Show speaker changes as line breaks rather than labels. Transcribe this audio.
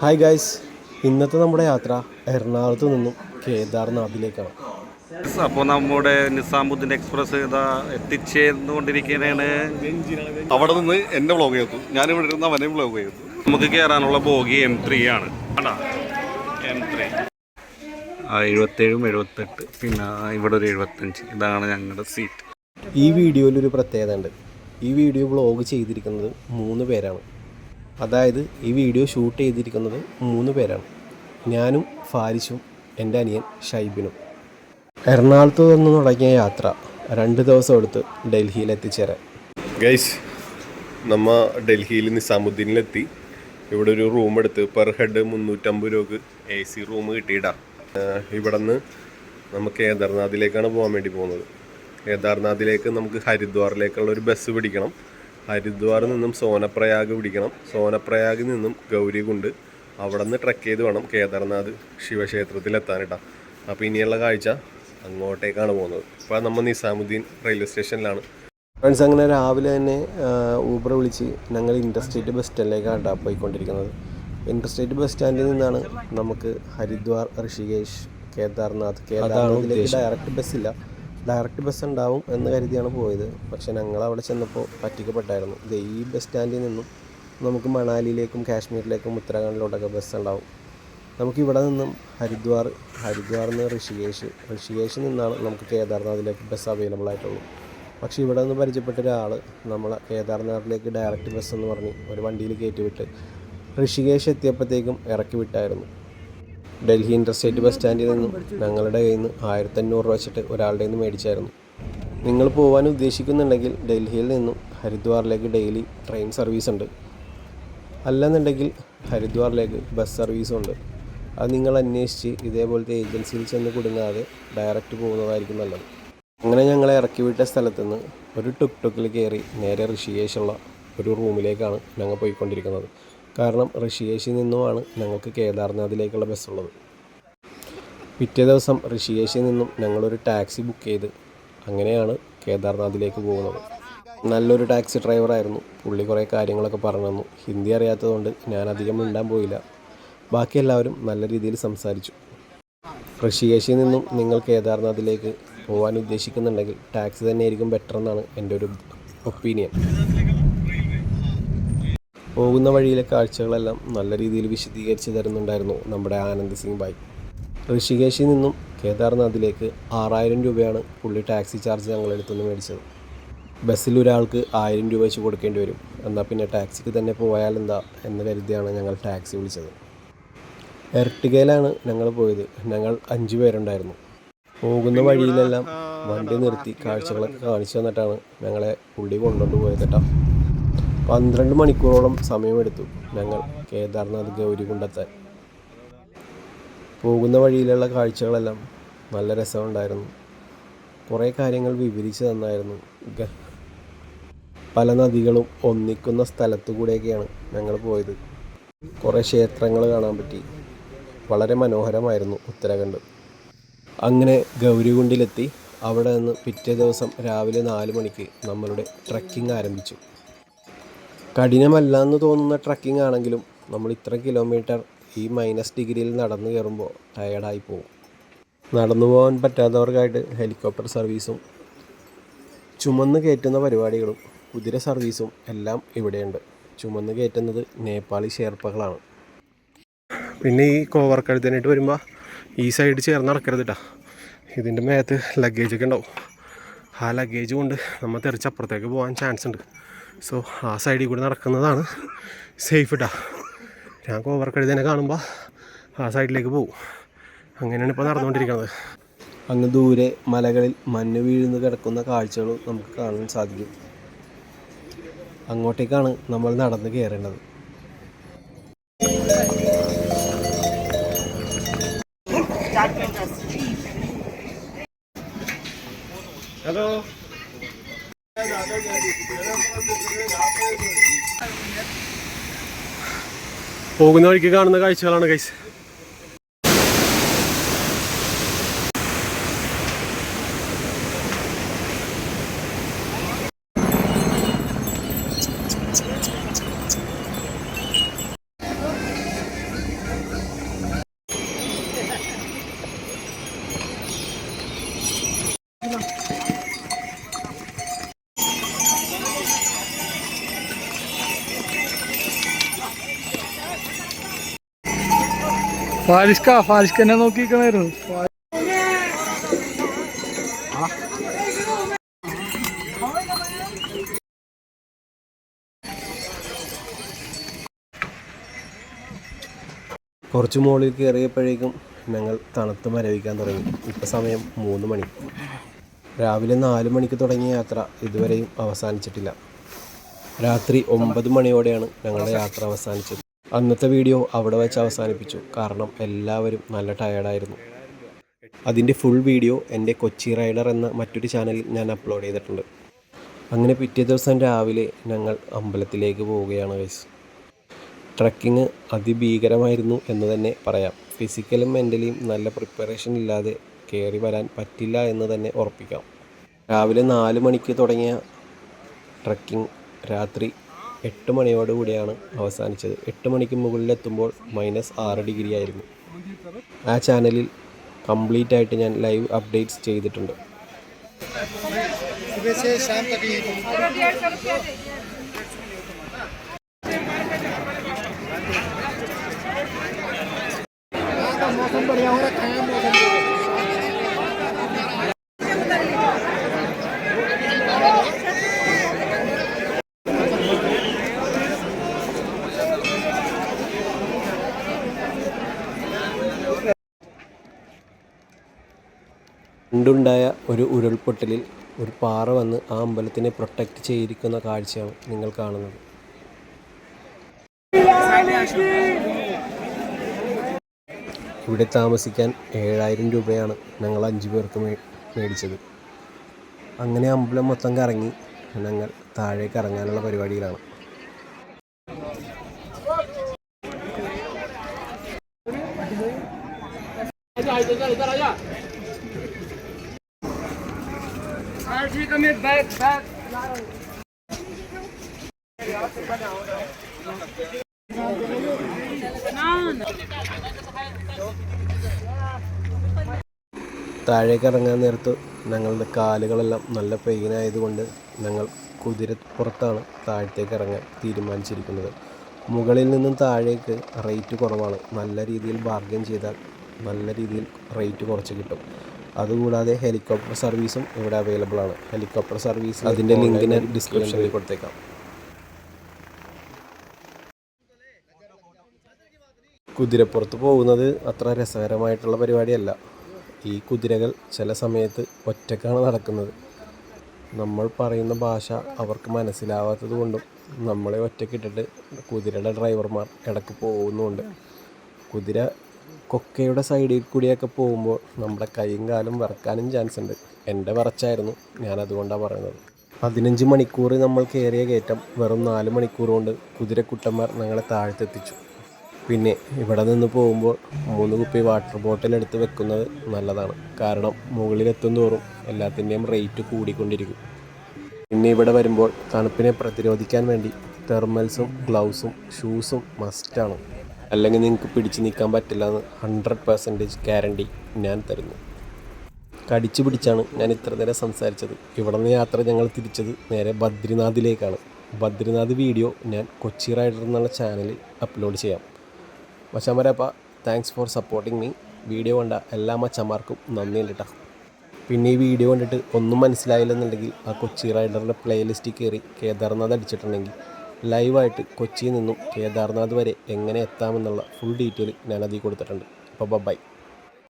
Hi guys ഇന്നത്തെ നമ്മുടെ യാത്ര എറണാകുളത്ത് നിന്നും കേദാർനാഥിലേക്കാണ്.
അപ്പോൾ നമ്മുടെ നിസാമുദ്ദീൻ എക്സ്പ്രസ് ഇതാ എത്തിച്ചേർന്നുകൊണ്ടിരിക്കുകയാണ്.
അവിടെ നിന്ന് എന്റെ വ്ളോഗ് ചെയ്തു ഞാനിവിടെ ഇരുന്ന് അവനെ വ്ളോഗ് ചെയ്തു
നമുക്ക് കയറാനുള്ള ബോഗി എം ത്രീ ആണ്. എം ത്രീ എഴുപത്തേഴും എഴുപത്തെട്ട്. പിന്നെ ഇവിടെ ഒരു എഴുപത്തഞ്ച്. ഇതാണ് ഞങ്ങളുടെ സീറ്റ്
ഈ വീഡിയോയിൽ ഒരു പ്രത്യേകത ഉണ്ട്. ഈ വീഡിയോ ബ്ലോഗ് ചെയ്തിരിക്കുന്നത് മൂന്ന് പേരാണ്. അതായത് ഈ വീഡിയോ ഷൂട്ട് ചെയ്തിരിക്കുന്നത് മൂന്ന് പേരാണ്. ഞാനും ഫാരിസും എന്റെ അനിയൻ ഷൈബിനും. എറണാകുളത്ത് നിന്ന് തുടങ്ങിയ യാത്ര രണ്ട് ദിവസം എടുത്ത് ഡൽഹിയിൽ എത്തിച്ചേരാൻ.
ഗൈസ് നമ്മ ഡൽഹിയിൽ നിസാമുദ്ദീനിലെത്തി. ഇവിടെ ഒരു റൂം എടുത്ത് പെർ ഹെഡ് മുന്നൂറ്റമ്പത് രൂപക്ക് എ സി റൂം കിട്ടിയിടാം. ഇവിടെ നിന്ന് നമുക്ക് കേദാർനാഥിലേക്കാണ് പോകാൻ വേണ്ടി പോകുന്നത്. കേദാർനാഥിലേക്ക് നമുക്ക് ഹരിദ്വാറിലേക്കുള്ള ഒരു ബസ് പിടിക്കണം. ഹരിദ്വാറിൽ നിന്നും സോനപ്രയാഗ് പിടിക്കണം. സോനപ്രയാഗിൽ നിന്നും ഗൗരികുണ്ട് അവിടെ നിന്ന് ട്രക്ക് ചെയ്ത് വേണം കേദാർനാഥ് ശിവക്ഷേത്രത്തിൽ എത്താനിട്ടാ. അപ്പോൾ ഇനിയുള്ള കാഴ്ച അങ്ങോട്ടേക്കാണ് പോകുന്നത്. ഇപ്പോൾ നമ്മൾ നിസാമുദ്ദീൻ റെയിൽവേ സ്റ്റേഷനിലാണ്
ഫ്രണ്ട്സ് അങ്ങനെ രാവിലെ തന്നെ ഊബർ വിളിച്ച് ഞങ്ങൾ ഇന്റർസ്റ്റേറ്റ് ബസ് സ്റ്റാൻഡിലേക്കാണ് കേട്ടോ പോയിക്കൊണ്ടിരിക്കുന്നത്. ഇൻഡർസ്റ്റേറ്റ് ബസ് സ്റ്റാൻഡിൽ നിന്നാണ് നമുക്ക് ഹരിദ്വാർ ഋഷികേശ് കേദാർനാഥ് കേദാർനാഥിലേക്ക് ഡയറക്റ്റ് ബസ്സില്ല ഡയറക്റ്റ് ബസ് ഉണ്ടാവും എന്ന് കരുതിയാണ് പോയത്. പക്ഷേ ഞങ്ങൾ അവിടെ ചെന്നപ്പോൾ പറ്റിക്കപ്പെട്ടായിരുന്നു. ഇത് ഈ ബസ് സ്റ്റാൻഡിൽ നിന്നും നമുക്ക് മണാലിയിലേക്കും കാശ്മീരിലേക്കും ഉത്തരാഖണ്ഡിലോട്ടൊക്കെ ബസ് ഉണ്ടാവും. നമുക്ക് ഇവിടെ നിന്നും ഹരിദ്വാർ ഹരിദ്വാറിൽ നിന്ന് ഋഷികേശ് ഋഷികേശിൽ നിന്നാണ് നമുക്ക് കേദാർനാഥിലേക്ക് ബസ് അവൈലബിൾ ആയിട്ടുള്ളൂ. പക്ഷേ ഇവിടെ നിന്ന് പരിചയപ്പെട്ട ഒരാൾ നമ്മളെ കേദാർനാഥിലേക്ക് ഡയറക്റ്റ് ബസ് എന്ന് പറഞ്ഞ് ഒരു വണ്ടിയിൽ കയറ്റി വിട്ട് ഋഷികേശ് എത്തിയപ്പോഴത്തേക്കും ഇറക്കി വിട്ടായിരുന്നു. ഡൽഹി ഇന്റർസ്റ്റേറ്റ് ബസ് സ്റ്റാൻഡിൽ നിന്നും ഞങ്ങളുടെ കയ്യിൽ നിന്ന് ആയിരത്തഞ്ഞൂറ് രൂപ വെച്ചിട്ട് ഒരാളുടെ നിന്ന് മേടിച്ചായിരുന്നു. നിങ്ങൾ പോകാൻ ഉദ്ദേശിക്കുന്നുണ്ടെങ്കിൽ ഡൽഹിയിൽ നിന്നും ഹരിദ്വാറിലേക്ക് ഡെയിലി ട്രെയിൻ സർവീസ് ഉണ്ട്. അല്ലെന്നുണ്ടെങ്കിൽ ഹരിദ്വാറിലേക്ക് ബസ് സർവീസും ഉണ്ട്. അത് നിങ്ങൾ അന്വേഷിച്ച് ഇതേപോലത്തെ ഏജൻസിയിൽ ചെന്ന് കുടുങ്ങാതെ ഡയറക്റ്റ് പോകുന്നതായിരിക്കും നല്ലത്. അങ്ങനെ ഞങ്ങളെ ഇറക്കി വിട്ട സ്ഥലത്ത് നിന്ന് ഒരു ടുക് ടുക്കിൽ കയറി നേരെ ഋഷികേശുള്ള ഒരു റൂമിലേക്കാണ് ഞങ്ങൾ പോയിക്കൊണ്ടിരിക്കുന്നത്. കാരണം ഋഷികേശിൽ നിന്നുമാണ് ഞങ്ങൾക്ക് കേദാർനാഥിലേക്കുള്ള ബസ്സുള്ളത് പിറ്റേ ദിവസം ഋഷികേശിൽ നിന്നും ഞങ്ങളൊരു ടാക്സി ബുക്ക് ചെയ്ത് അങ്ങനെയാണ് കേദാർനാഥിലേക്ക് പോകുന്നത്. നല്ലൊരു ടാക്സി ഡ്രൈവറായിരുന്നു പുള്ളി കുറേ കാര്യങ്ങളൊക്കെ പറഞ്ഞു തന്നു. ഹിന്ദി അറിയാത്തതുകൊണ്ട് ഞാൻ അധികം മിണ്ടാൻ പോയില്ല. ബാക്കി എല്ലാവരും നല്ല രീതിയിൽ സംസാരിച്ചു. ഋഷികേശിൽ നിന്നും നിങ്ങൾ കേദാർനാഥിലേക്ക് പോകാൻ ഉദ്ദേശിക്കുന്നുണ്ടെങ്കിൽ ടാക്സി തന്നെയായിരിക്കും ബെറ്റർ എന്നാണ് എന്റെ ഒരു ഒപ്പീനിയൻ പോകുന്ന വഴിയിലെ കാഴ്ചകളെല്ലാം നല്ല രീതിയിൽ വിശദീകരിച്ച് തരുന്നുണ്ടായിരുന്നു നമ്മുടെ ആനന്ദ് സിംഗ് ബായ് ഋഷികേശിൽ നിന്നും കേദാർനാഥിലേക്ക് ആറായിരം രൂപയാണ് പുള്ളി ടാക്സി ചാർജ് ഞങ്ങൾ എടുത്തുനിന്ന് മേടിച്ചത്. ബസ്സിൽ ഒരാൾക്ക് ആയിരം രൂപ വെച്ച് കൊടുക്കേണ്ടി വരും. എന്നാൽ പിന്നെ ടാക്സിക്ക് തന്നെ പോയാൽ എന്താ എന്ന് കരുതിയാണ് ഞങ്ങൾ ടാക്സി വിളിച്ചത്. എർട്ടിഗയിലാണ് ഞങ്ങൾ പോയത്. ഞങ്ങൾ അഞ്ച് പേരുണ്ടായിരുന്നു. പോകുന്ന വഴിയിലെല്ലാം വണ്ടി നിർത്തി കാഴ്ചകളൊക്കെ കാണിച്ചു തന്നിട്ടാണ് ഞങ്ങളെ പുള്ളി കൊണ്ടുകൊണ്ട് പോയത് കേട്ടോ. പന്ത്രണ്ട് മണിക്കൂറോളം സമയമെടുത്തു ഞങ്ങൾ കേദാർനാഥ് ഗൗരികുണ്ടെത്താൻ പോകുന്ന വഴിയിലുള്ള കാഴ്ചകളെല്ലാം നല്ല രസമുണ്ടായിരുന്നു. കുറേ കാര്യങ്ങൾ വിവരിച്ചു തന്നായിരുന്നു പല നദികളും ഒന്നിക്കുന്ന സ്ഥലത്തു കൂടെയൊക്കെയാണ് ഞങ്ങൾ പോയത്. കുറേ ക്ഷേത്രങ്ങൾ കാണാൻ പറ്റി. വളരെ മനോഹരമായിരുന്നു ഉത്തരാഖണ്ഡ്. അങ്ങനെ ഗൗരികുണ്ടിലെത്തി. അവിടെ നിന്ന് പിറ്റേ ദിവസം രാവിലെ നാല് മണിക്ക് നമ്മളുടെ ട്രക്കിംഗ് ആരംഭിച്ചു. കഠിനമല്ല എന്ന് തോന്നുന്ന ട്രക്കിംഗ് ആണെങ്കിലും നമ്മൾ ഇത്ര കിലോമീറ്റർ ഈ മൈനസ് ഡിഗ്രിയിൽ നടന്നു കയറുമ്പോൾ ടയേർഡായി പോകും. നടന്നു പോകാൻ പറ്റാത്തവർക്കായിട്ട് ഹെലികോപ്റ്റർ സർവീസും ചുമന്ന് കയറ്റുന്ന പരിപാടികളും കുതിര സർവീസും എല്ലാം ഇവിടെയുണ്ട്. ചുമന്ന് കയറ്റുന്നത് നേപ്പാളി ഷേർപ്പകളാണ്. പിന്നെ ഈ കോവർ കഴുത്തിനായിട്ട് വരുമ്പോൾ ഈ സൈഡ് ചേർന്ന് നടക്കരുത് കേട്ടോ ഇതിന്റെ മേത്ത് ലഗേജൊക്കെ ഉണ്ടാവും. ആ ലഗേജ് കൊണ്ട് നമ്മൾ തെറിച്ച് അപ്പുറത്തേക്ക് പോകാൻ ചാൻസ് ഉണ്ട്. സോ ആ സൈഡിൽ കൂടി നടക്കുന്നതാണ്. സേഫ് ഇട്ടാ ഞാൻ കോവർ കഴുതനെ കാണുമ്പോൾ ആ സൈഡിലേക്ക് പോകും അങ്ങനെയാണ് ഇപ്പോൾ നടന്നുകൊണ്ടിരിക്കുന്നത്. അങ്ങ് ദൂരെ മലകളിൽ മഞ്ഞ് വീഴുന്ന കിടക്കുന്ന കാഴ്ചകളും നമുക്ക് കാണാൻ സാധിക്കും. അങ്ങോട്ടേക്കാണ് നമ്മൾ നടന്ന് കയറേണ്ടത്. പോകുന്ന വഴിക്ക് കാണുന്ന കാഴ്ചകളാണ് കൈസ്
ഫാരിഷ്ക ഫാരിഷ്ക എന്നെ നോക്കിയിരിക്കണായിരുന്നു
കുറച്ച് മുകളിൽ കയറിയപ്പോഴേക്കും ഞങ്ങൾ തണുത്ത് മരവിക്കാൻ തുടങ്ങി. ഇപ്പം സമയം മൂന്ന് മണി. രാവിലെ നാല് മണിക്ക് തുടങ്ങിയ യാത്ര ഇതുവരെയും അവസാനിച്ചിട്ടില്ല. രാത്രി ഒമ്പത് മണിയോടെയാണ് ഞങ്ങളുടെ യാത്ര അവസാനിച്ചത്. അന്നത്തെ വീഡിയോ അവിടെ വെച്ച് അവസാനിപ്പിച്ചു. കാരണം എല്ലാവരും നല്ല ടയേർഡായിരുന്നു അതിന്റെ ഫുൾ വീഡിയോ എന്റെ കൊച്ചി റൈഡർ എന്ന മറ്റൊരു ചാനലിൽ ഞാൻ അപ്ലോഡ് ചെയ്തിട്ടുണ്ട്. അങ്ങനെ പിറ്റേ ദിവസം രാവിലെ ഞങ്ങൾ അമ്പലത്തിലേക്ക് പോവുകയാണ് ഗൈസ് ട്രക്കിങ് അതിഭീകരമായിരുന്നു എന്ന് തന്നെ പറയാം. ഫിസിക്കലും മെന്റലിയും നല്ല പ്രിപ്പറേഷൻ ഇല്ലാതെ കയറി വരാൻ പറ്റില്ല എന്ന് തന്നെ ഉറപ്പിക്കാം. രാവിലെ നാല് മണിക്ക് തുടങ്ങിയ ട്രക്കിംഗ് രാത്രി എട്ട് മണിയോടുകൂടിയാണ് അവസാനിച്ചത് എട്ട് മണിക്ക് മുകളിലെത്തുമ്പോൾ മൈനസ് ആറ് ഡിഗ്രി ആയിരുന്നു ആ ചാനലിൽ കംപ്ലീറ്റ് ആയിട്ട് ഞാൻ ലൈവ് അപ്ഡേറ്റ്സ് ചെയ്തിട്ടുണ്ട് പണ്ടുണ്ടായ ഒരു ഉരുൾപൊട്ടലിൽ ഒരു പാറ വന്ന് ആ അമ്പലത്തിനെ പ്രൊട്ടക്റ്റ് ചെയ്തിരിക്കുന്ന കാഴ്ചയാണ് നിങ്ങൾ കാണുന്നത്. ഇവിടെ താമസിക്കാൻ ഏഴായിരം രൂപയാണ് ഞങ്ങൾ അഞ്ച് പേർക്ക് മേടിച്ചത്. അങ്ങനെ അമ്പലം മൊത്തം കറങ്ങി ഞങ്ങൾ താഴേക്ക് ഇറങ്ങാനുള്ള പരിപാടിയിലാണ്. താഴേക്ക് ഇറങ്ങാൻ നേരത്ത് ഞങ്ങളുടെ കാലുകളെല്ലാം നല്ല പെയിൻ ആയതുകൊണ്ട് ഞങ്ങൾ കുതിരപ്പുറത്താണ് താഴത്തേക്ക് ഇറങ്ങാൻ തീരുമാനിച്ചിരിക്കുന്നത്. മുകളിൽ നിന്നും താഴേക്ക് റേറ്റ് കുറവാണ്. നല്ല രീതിയിൽ ബാർഗൻ ചെയ്താൽ നല്ല രീതിയിൽ റേറ്റ് കുറച്ച് കിട്ടും. അതുകൂടാതെ ഹെലികോപ്റ്റർ സർവീസും ഇവിടെ അവൈലബിൾ ആണ്. ഹെലികോപ്റ്റർ സർവീസ് അതിന്റെ ലിങ്ക് ഞാൻ ഡിസ്ക്രിപ്ഷനിൽ കൊടുത്തേക്കാം. കുതിരപ്പുറത്ത് പോകുന്നത് അത്ര രസകരമായിട്ടുള്ള പരിപാടിയല്ല. ഈ കുതിരകൾ ചില സമയത്ത് ഒറ്റക്കാണ് നടക്കുന്നത്. നമ്മൾ പറയുന്ന ഭാഷ അവർക്ക് മനസ്സിലാവാത്തത് കൊണ്ടും നമ്മളെ ഒറ്റക്കിട്ടിട്ട് കുതിരയുടെ ഡ്രൈവർമാർ ഇടയ്ക്ക് പോകുന്നുമുണ്ട്. കുതിര കൊക്കയുടെ സൈഡിൽ കൂടിയൊക്കെ പോകുമ്പോൾ നമ്മുടെ കൈയും കാലും വറക്കാനും ചാൻസ് ഉണ്ട്. എന്റെ വറച്ചായിരുന്നു ഞാൻ അതുകൊണ്ടാണ് പറയുന്നത്. പതിനഞ്ച് മണിക്കൂർ നമ്മൾ കയറിയ കയറ്റം വെറും നാല് മണിക്കൂർ കൊണ്ട് കുതിരക്കുട്ടന്മാർ ഞങ്ങളെ താഴ്ത്തെത്തിച്ചു. പിന്നെ ഇവിടെ നിന്ന് പോകുമ്പോൾ മൂന്ന് കുപ്പി വാട്ടർ ബോട്ടിൽ എടുത്ത് വെക്കുന്നത് നല്ലതാണ്. കാരണം മുകളിലെത്തും തോറും എല്ലാത്തിന്റെയും റേറ്റ് കൂടിക്കൊണ്ടിരിക്കും. പിന്നെ ഇവിടെ വരുമ്പോൾ തണുപ്പിനെ പ്രതിരോധിക്കാൻ വേണ്ടി തെർമൽസും ഗ്ലൗസും ഷൂസും മസ്റ്റാണ് അല്ലെങ്കിൽ നിങ്ങൾക്ക് പിടിച്ച് നിൽക്കാൻ പറ്റില്ല എന്ന് ഹൺഡ്രഡ് പെർസെന്റേജ് ഗ്യാരണ്ടി ഞാൻ തരുന്നു. കടിച്ചു പിടിച്ചാണ് ഞാൻ ഇത്ര നേരം സംസാരിച്ചത്. ഇവിടെ നിന്ന് യാത്ര ഞങ്ങൾ തിരിച്ചത് നേരെ ബദ്രിനാഥിലേക്കാണ്. ബദ്രിനാഥ് വീഡിയോ ഞാൻ കൊച്ചി റൈഡർ എന്നുള്ള ചാനലിൽ അപ്ലോഡ് ചെയ്യാം. മച്ചന്മാരപ്പ thanks for supporting me video കണ്ട എല്ലാ മച്ചന്മാർക്കും നന്ദിയുണ്ട് കേട്ടോ പിന്നെ ഈ വീഡിയോ കണ്ടിട്ട് ഒന്നും മനസ്സിലായില്ലെന്നുണ്ടെങ്കിൽ ആ കൊച്ചി റൈഡറിന്റെ പ്ലേലിസ്റ്റിൽ കയറി കേദാർനാഥ് അടിച്ചിട്ടുണ്ടെങ്കിൽ ലൈവായിട്ട് കൊച്ചിയിൽ നിന്നും കേദാർനാഥ് വരെ എങ്ങനെ എത്താമെന്നുള്ള ഫുൾ ഡീറ്റെയിൽ ഞാനതിൽ കൊടുത്തിട്ടുണ്ട്. അപ്പോൾ ബൈ